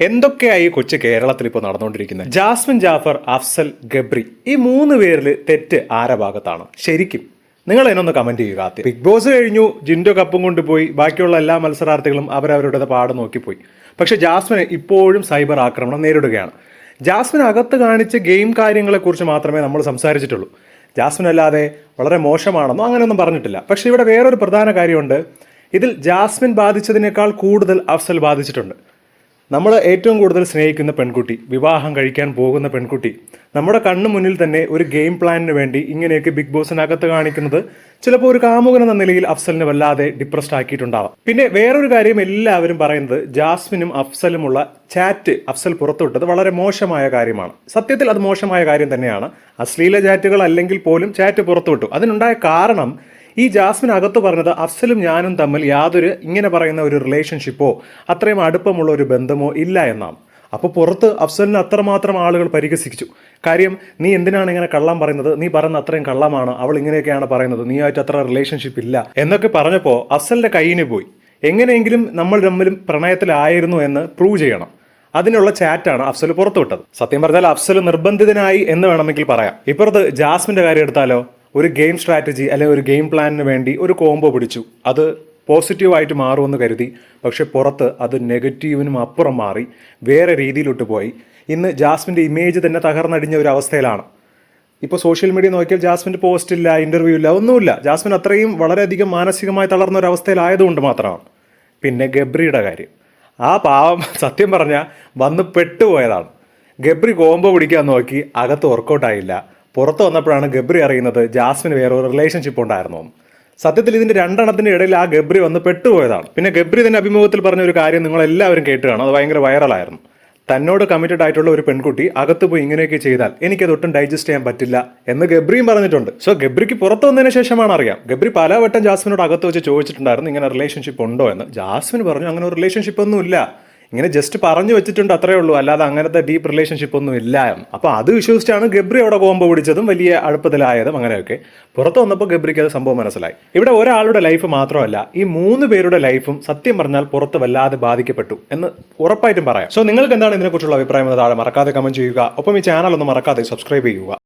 എന്തൊക്കെയായി കൊച്ചു കേരളത്തിൽ ഇപ്പോൾ നടന്നുകൊണ്ടിരിക്കുന്നത്? ജാസ്മിൻ ജാഫർ അഫ്സൽ ഗബ്രി ഈ മൂന്ന് പേരിൽ തെറ്റ് ആരെ ഭാഗത്താണ്? ശരിക്കും നിങ്ങൾ എന്നൊന്ന് കമന്റ് ചെയ്യുക ബിഗ് ബോസ് കഴിഞ്ഞു ജിൻഡോ കപ്പും കൊണ്ടുപോയി ബാക്കിയുള്ള എല്ലാ മത്സരാർത്ഥികളും അവരവരുടെ പാട് നോക്കിപ്പോയി. പക്ഷെ ജാസ്മിന് ഇപ്പോഴും സൈബർ ആക്രമണം നേരിടുകയാണ്. ജാസ്മിൻ അകത്ത് കാണിച്ച ഗെയിം കാര്യങ്ങളെക്കുറിച്ച് മാത്രമേ നമ്മൾ സംസാരിച്ചിട്ടുള്ളൂ. ജാസ്മിൻ അല്ലാതെ വളരെ മോശമാണെന്നോ അങ്ങനെയൊന്നും പറഞ്ഞിട്ടില്ല. പക്ഷെ ഇവിടെ വേറൊരു പ്രധാന കാര്യമുണ്ട്. ഇതിൽ ജാസ്മിൻ ബാധിച്ചതിനേക്കാൾ കൂടുതൽ അഫ്സൽ ബാധിച്ചിട്ടുണ്ട്. നമ്മൾ ഏറ്റവും കൂടുതൽ സ്നേഹിക്കുന്ന പെൺകുട്ടി വിവാഹം കഴിക്കാൻ പോകുന്ന പെൺകുട്ടി നമ്മുടെ കണ്ണു മുന്നിൽ തന്നെ ഒരു ഗെയിം പ്ലാനിന് വേണ്ടി ഇങ്ങനെയൊക്കെ ബിഗ് ബോസിനകത്ത് കാണിക്കുന്നത് ചിലപ്പോൾ ഒരു കാമുകൻ എന്ന നിലയിൽ അഫ്സലിനെ വല്ലാതെ ഡിപ്രസ്ഡ് ആക്കിയിട്ടുണ്ടാവാം. പിന്നെ വേറൊരു കാര്യം എല്ലാവരും പറയുന്നത് ജാസ്മിനും അഫ്സലുമുള്ള ചാറ്റ് അഫ്സൽ പുറത്തുവിട്ടത് വളരെ മോശമായ കാര്യമാണ്. സത്യത്തിൽ അത് മോശമായ കാര്യം തന്നെയാണ്. അശ്ലീല ചാറ്റുകൾ അല്ലെങ്കിൽ പോലും ചാറ്റ് പുറത്തുവിട്ടു. അതിനുണ്ടായ കാരണം ഈ ജാസ്മിൻ അകത്ത് പറഞ്ഞത് അഫ്സലും ഞാനും തമ്മിൽ യാതൊരു ഇങ്ങനെ പറയുന്ന ഒരു റിലേഷൻഷിപ്പോ അത്രയും അടുപ്പമുള്ള ഒരു ബന്ധമോ ഇല്ല എന്നാണ്. അപ്പോൾ പുറത്ത് അഫ്സലിന് അത്രമാത്രം ആളുകൾ പരിഹസിച്ചു. കാര്യം നീ എന്തിനാണ് ഇങ്ങനെ കള്ളം പറയുന്നത്? നീ പറയുന്ന അത്രയും കള്ളമാണ്. അവൾ ഇങ്ങനെയൊക്കെയാണ് പറയുന്നത്. നീ ആയിട്ട് അത്ര റിലേഷൻഷിപ്പ് ഇല്ല. എന്നൊക്കെ പറഞ്ഞപ്പോൾ അഫ്സലിന്റെ കയ്യിന് പോയി. എങ്ങനെയെങ്കിലും നമ്മൾ തമ്മിലും പ്രണയത്തിലായിരുന്നു എന്ന് പ്രൂവ് ചെയ്യണം. അതിനുള്ള ചാറ്റാണ് അഫ്സൽ പുറത്തുവിട്ടത്. സത്യം പറഞ്ഞാൽ അഫ്സൽ നിർബന്ധിതനായി എന്ന് വേണമെങ്കിൽ പറയാം. ഇപ്പുറത്ത് ജാസ്മിന്റെ കാര്യം എടുത്താലോ? ഒരു ഗെയിം സ്ട്രാറ്റജി അല്ലെങ്കിൽ ഒരു ഗെയിം പ്ലാനിന് വേണ്ടി ഒരു കോംബോ പിടിച്ചു. അത് പോസിറ്റീവായിട്ട് മാറുമെന്ന് കരുതി. പക്ഷെ പുറത്ത് അത് നെഗറ്റീവിനും അപ്പുറം മാറി. വേറെ രീതിയിലോട്ട് പോയി. ഇന്ന് ജാസ്മിന്റെ ഇമേജ് തന്നെ തകർന്നടിഞ്ഞ ഒരു അവസ്ഥയിലാണ്. ഇപ്പോൾ സോഷ്യൽ മീഡിയ നോക്കിയാൽ ജാസ്മിന്റെ പോസ്റ്റ് ഇല്ല ഇന്റർവ്യൂ ഇല്ല ഒന്നുമില്ല. ജാസ്മിൻ അത്രയും വളരെയധികം മാനസികമായി തളർന്ന ഒരു അവസ്ഥയിലായതുകൊണ്ട് മാത്രമാണ്. പിന്നെ ഗബ്രിയുടെ കാര്യം. ആ പാവം സത്യം പറഞ്ഞാൽ വന്ന് പെട്ടുപോയതാണ്. ഗബ്രി കോംബോ പിടിക്കാൻ നോക്കി അകത്ത് വർക്കൗട്ട് ആയില്ല. പുറത്ത് വന്നപ്പോഴാണ് ഗബ്രി അറിയുന്നത് ജാസ്മിന് വേറെ ഒരു റിലേഷൻഷിപ്പ് ഉണ്ടായിരുന്നു. സത്യത്തിൽ ഇതിന്റെ രണ്ടെണ്ണത്തിന്റെ ഇടയിൽ ആ ഗബ്രി വന്ന് പെട്ടുപോയതാണ്. പിന്നെ ഗബ്രി തന്നെ അഭിമുഖത്തിൽ പറഞ്ഞ ഒരു കാര്യം നിങ്ങൾ എല്ലാവരും കേട്ടുകയാണ് അത് ഭയങ്കര വൈറലായിരുന്നു തന്നോട് കമ്മിറ്റഡ് ആയിട്ടുള്ള ഒരു പെൺകുട്ടി അകത്ത് പോയി ഇങ്ങനെയൊക്കെ ചെയ്താൽ എനിക്കത് ഒട്ടും ഡൈജസ്റ്റ് ചെയ്യാൻ പറ്റില്ല എന്ന് ഗബ്രിയും പറഞ്ഞിട്ടുണ്ട്. സോ ഗബ്രിക്ക് പുറത്ത് വന്നതിന് ശേഷമാണ് അറിയാം. ഗബ്രി പലവട്ടം ജാസ്മിനോട് അകത്ത് വെച്ച് ചോദിച്ചിട്ടുണ്ടായിരുന്നു ഇങ്ങനെ റിലേഷൻഷിപ്പ് ഉണ്ടോ എന്ന്. ജാസ്മിൻ പറഞ്ഞു അങ്ങനെ ഒരു റിലേഷൻഷിപ്പ് ഒന്നും ഇല്ല ഇങ്ങനെ ജസ്റ്റ് പറഞ്ഞു വെച്ചിട്ടുണ്ട് അത്രേ ഉള്ളൂ. അല്ലാതെ അങ്ങനത്തെ ഡീപ്പ് റിലേഷൻഷിപ്പ് ഒന്നും ഇല്ല. അപ്പോൾ അത് വിശ്വസിച്ചാണ് ഗബ്രി അവിടെ കോമ്പോ പിടിച്ചതും വലിയ അടുപ്പത്തിലായതും അങ്ങനെയൊക്കെ. പുറത്ത് വന്നപ്പോൾ ഗബ്രിക്ക് അത് സംഭവം മനസ്സിലായി. ഇവിടെ ഒരാളുടെ ലൈഫ് മാത്രമല്ല ഈ മൂന്ന് പേരുടെ ലൈഫും സത്യം പറഞ്ഞാൽ പുറത്ത് വല്ലാതെ ബാധിക്കപ്പെട്ടു എന്ന് ഉറപ്പായിട്ടും പറയാം. സോ നിങ്ങൾക്ക് എന്താണ് ഇതിനെക്കുറിച്ചുള്ള അഭിപ്രായം എന്ന് താഴെ മറക്കാതെ കമന്റ് ചെയ്യുക. ഒപ്പം ഈ ചാനൽ ഒന്ന് മറക്കാതെ സബ്സ്ക്രൈബ് ചെയ്യുക.